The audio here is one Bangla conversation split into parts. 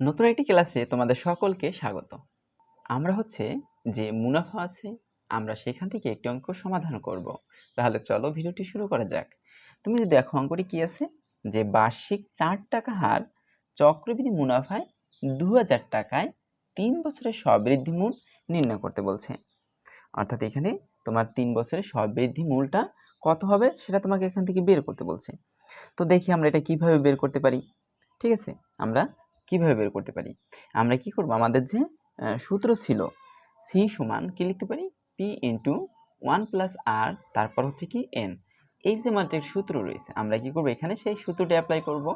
নতুন একটি ক্লাসে তোমাদের সকলকে স্বাগত। আমরা হচ্ছে যে মুনাফা আছে, আমরা সেখান থেকে একটি অঙ্ক সমাধান করব। তাহলে চলো ভিডিওটি শুরু করা যাক। তুমি যদি দেখো অঙ্কটি কি আছে? যে বার্ষিক চার টাকা হার চক্রবৃদ্ধি মুনাফায় দু হাজার টাকায় তিন বছরের সবৃদ্ধি মূল নির্ণয় করতে বলছে। অর্থাৎ এখানে তোমার তিন বছরের সবৃদ্ধি মূলটা কত হবে সেটা তোমাকে এখান থেকে বের করতে বলছে। তো দেখি আমরা এটা কীভাবে বের করতে পারি। ঠিক আছে? আমরা কীভাবে বের করতে পারি? আমরা কি করব? আমাদের যে সূত্র ছিল সি সমান কি লিখতে পারি? পি ইন্টু ওয়ান প্লাস আর তারপর হচ্ছে কি এন এই যে মাত্র সূত্র রয়েছে, আমরা কি করব এখানে? সেই সূত্রটি অ্যাপ্লাই করব।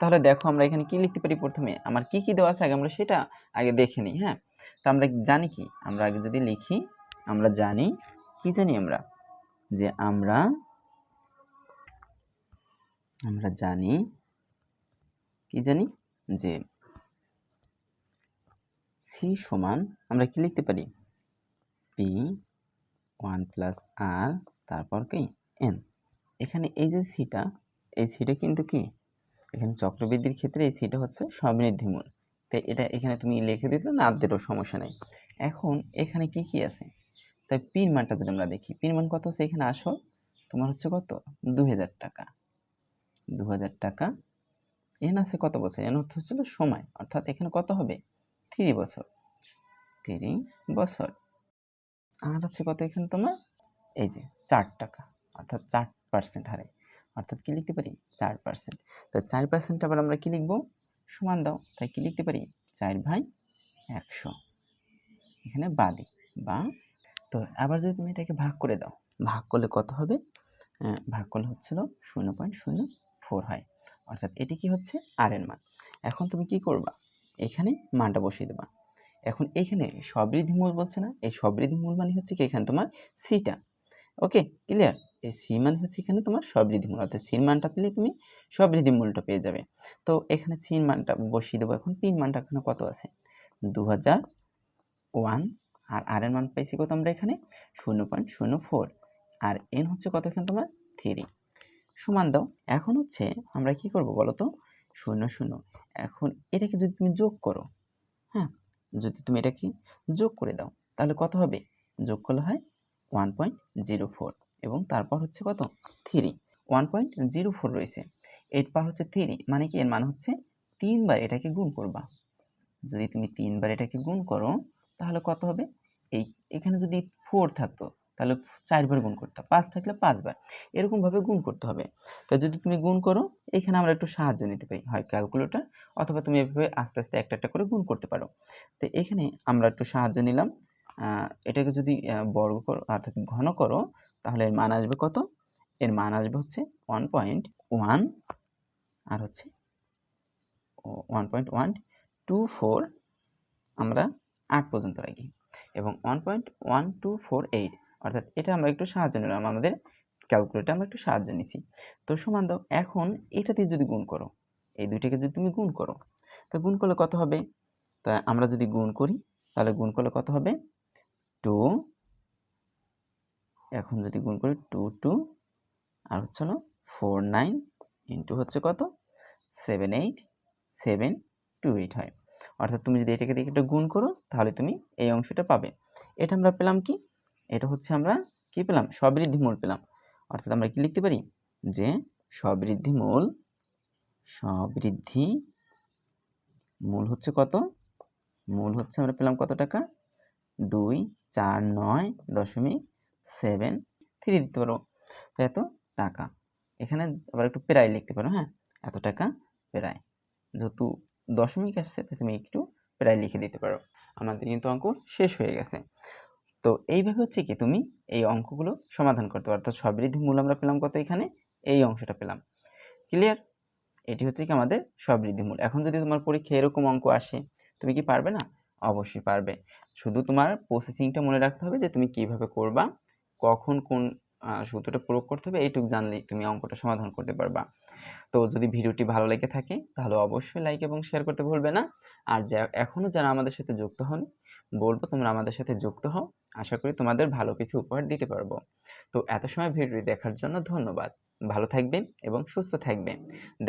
তাহলে দেখো আমরা এখানে কি লিখতে পারি প্রথমে? আমার কি কি দেওয়া আছে আগে আমরা সেটা আগে দেখে নিই হ্যাঁ? তো আমরা জানি কি? আমরা আগে যদি লিখি, আমরা জানি, কি জানি আমরা? যে আমরা আমরা জানি, কি জানি? যে সি সমান আমরা কি লিখতে পারি? পি ওয়ান প্লাস আর তারপর কি? এন এখানে এই যে সিটা এই সিটা কিন্তু কি? এখানে চক্রবৃদ্ধির ক্ষেত্রে এই সিটা হচ্ছে সমৃদ্ধিমূল তো এটা এখানে তুমি লিখে দিতে না দিলেও সমস্যা নেই। এখন এখানে কি কি আছে? তাই পির মানটা যদি আমরা দেখি পির মান কত আছে এখানে? আসো, তোমার হচ্ছে কত? দু হাজার টাকা। দু হাজার টাকা এন আছে কত বছর? এন অর্থ হচ্ছিল সময়। অর্থাৎ এখানে কত হবে? থ্রি বছর। থ্রি বছর। আর হচ্ছে কত এখানে তোমার? এই যে চার টাকা। অর্থাৎ চার পার্সেন্ট হারে। অর্থাৎ কি লিখতে পারি? চার পার্সেন্ট তো চার পার্সেন্ট আবার আমরা কি লিখব? সমান দাও। তাই কি লিখতে পারি? চার ভাই একশো। এখানে বাদি বা। তো আবার যদি তুমি এটাকে ভাগ করে দাও। ভাগ করলে কত হবে? ভাগ করলে হচ্ছিল শূন্য পয়েন্ট শূন্য ফোর হয়। অর্থাৎ এটি কি হচ্ছে? আর এর মান। এখন তুমি কি করবা? এখানে মানটা বসিয়ে দেবা। এখন এখানে সবৃদ্ধি মূল বলছে না, এই সবৃদ্ধি মূল মানে হচ্ছে কি এখানে তোমার সিটা ওকে? ক্লিয়ার এই সি মানে হচ্ছে এখানে তোমার সবৃদ্ধি মূল, অর্থাৎ সির মানটা পেলে তুমি সবৃদ্ধি মূলটা পেয়ে যাবে। তো এখানে সির মানটা বসিয়ে দেবো, এখন পিন মানটা এখানে কত আছে? দু হাজার ওয়ান, আর আর এর মান পাইছি কত আমরা এখানে? শূন্য পয়েন্ট শূন্য ফোর আর এন হচ্ছে কত এখানে তোমার? থ্রি সমান দাও। এখন হচ্ছে আমরা কি করব বলো তো শূন্য শূন্য। এখন এটাকে যদি তুমি যোগ করো হ্যাঁ যদি তুমি এটাকে যোগ করে দাও, তাহলে কত হবে? যোগ করলে হয় ওয়ান পয়েন্ট জিরো ফোর এবং তারপর হচ্ছে কত? Three one point zero four রয়েছে। এর পর হচ্ছে থ্রি মানে কি? এর মানে হচ্ছে তিনবার এটাকে গুণ করবা। যদি তুমি তিনবার এটাকে গুণ করো, তাহলে কত হবে? এই, এখানে যদি ফোর থাকতো তাহলে চারবার গুণ করতে। পাঁচ থাকলে পাঁচবার। এরকমভাবে গুণ করতে হবে। তো যদি তুমি গুণ করো, এখানে আমরা একটু সাহায্য নিতে পারি। হয় ক্যালকুলেটর অথবা তুমি এভাবে আস্তে আস্তে একটা একটা করে গুণ করতে পারো। তো এখানে আমরা একটু সাহায্য নিলাম। এটাকে যদি বর্গ করো, অর্থাৎ ঘন করো, তাহলে এর মান আসবে কত? এর মান আসবে হচ্ছে ওয়ান পয়েন্ট ওয়ান আর হচ্ছে one point one two four আমরা আট পর্যন্ত রাখি। এবং one point one two four eight অর্থাৎ এটা আমরা একটু সাহায্য নিলাম, আমাদের ক্যালকুলেটর আমরা একটু সাহায্য নিচ্ছি। তো সমান দাও, এখন এটা দিয়ে যদি গুণ করো, এই দুইটাকে যদি তুমি গুণ করো, তো গুণ করলে কত হবে? তা আমরা যদি গুণ করি, তাহলে গুণ করলে কত হবে? টু, এখন যদি গুণ করি টু টু, আর হচ্ছে না ফোর, নাইন ইন্টু হচ্ছে কত? Seven, eight, seven, two, eight হয়। অর্থাৎ তুমি যদি এটাকে দিয়ে একটা গুণ করো, তাহলে তুমি এই অংশটা পাবে। এটা আমরা পেলাম কি? এটা হচ্ছে আমরা কি পেলাম? সবৃদ্ধি মূল পেলাম। অর্থাৎ আমরা কি লিখতে পারি? যে সবৃদ্ধি মূল সবৃদ্ধি মূল হচ্ছে কত? মূল হচ্ছে আমরা পেলাম কত টাকা? দুই, চার, নয়, দশমিক সেভেন, থ্রি দিতে পারো। তো এত টাকা। এখানে আবার একটু প্রায় লিখতে পারো হ্যাঁ? এত টাকা প্রায়। যেহেতু দশমিক আসছে, তাই তুমি একটু প্রায় লিখে দিতে পারো। আমাদের কিন্তু অঙ্ক শেষ হয়ে গেছে। তো এইভাবে হচ্ছে কি তুমি এই অঙ্কগুলো সমাধান করতে পারো। অর্থাৎ সবৃদ্ধি মূল আমরা পেলাম কত এখানে? এই অংশটা পেলাম। ক্লিয়ার এটি হচ্ছে কি আমাদের সবৃদ্ধি মূল। এখন যদি তোমার পরীক্ষা এরকম অঙ্ক আসে, তুমি কি পারবে না? অবশ্যই পারবে। শুধু তোমার প্রসেসিংটা মনে রাখতে হবে যে তুমি কীভাবে করবা, কখন কোন সূত্রটা প্রয়োগ করতে হবে, এইটুকু জানলেই তুমি অঙ্কটা সমাধান করতে পারবা। তো যদি ভিডিওটি ভালো লেগে থাকে, তাহলে অবশ্যই লাইক এবং শেয়ার করতে ভুলবে না। আর যা এখনও যারা আমাদের সাথে যুক্ত হন, বলব তোমরা আমাদের সাথে যুক্ত হও। আশা করি তোমাদের ভালো কিছু উপহার দিতে পারব। তো এত সময় ভিডিওটি দেখার জন্য ধন্যবাদ। ভালো থাকবেন এবং সুস্থ থাকবেন।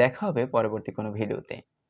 দেখা হবে পরবর্তী কোনো ভিডিওতে।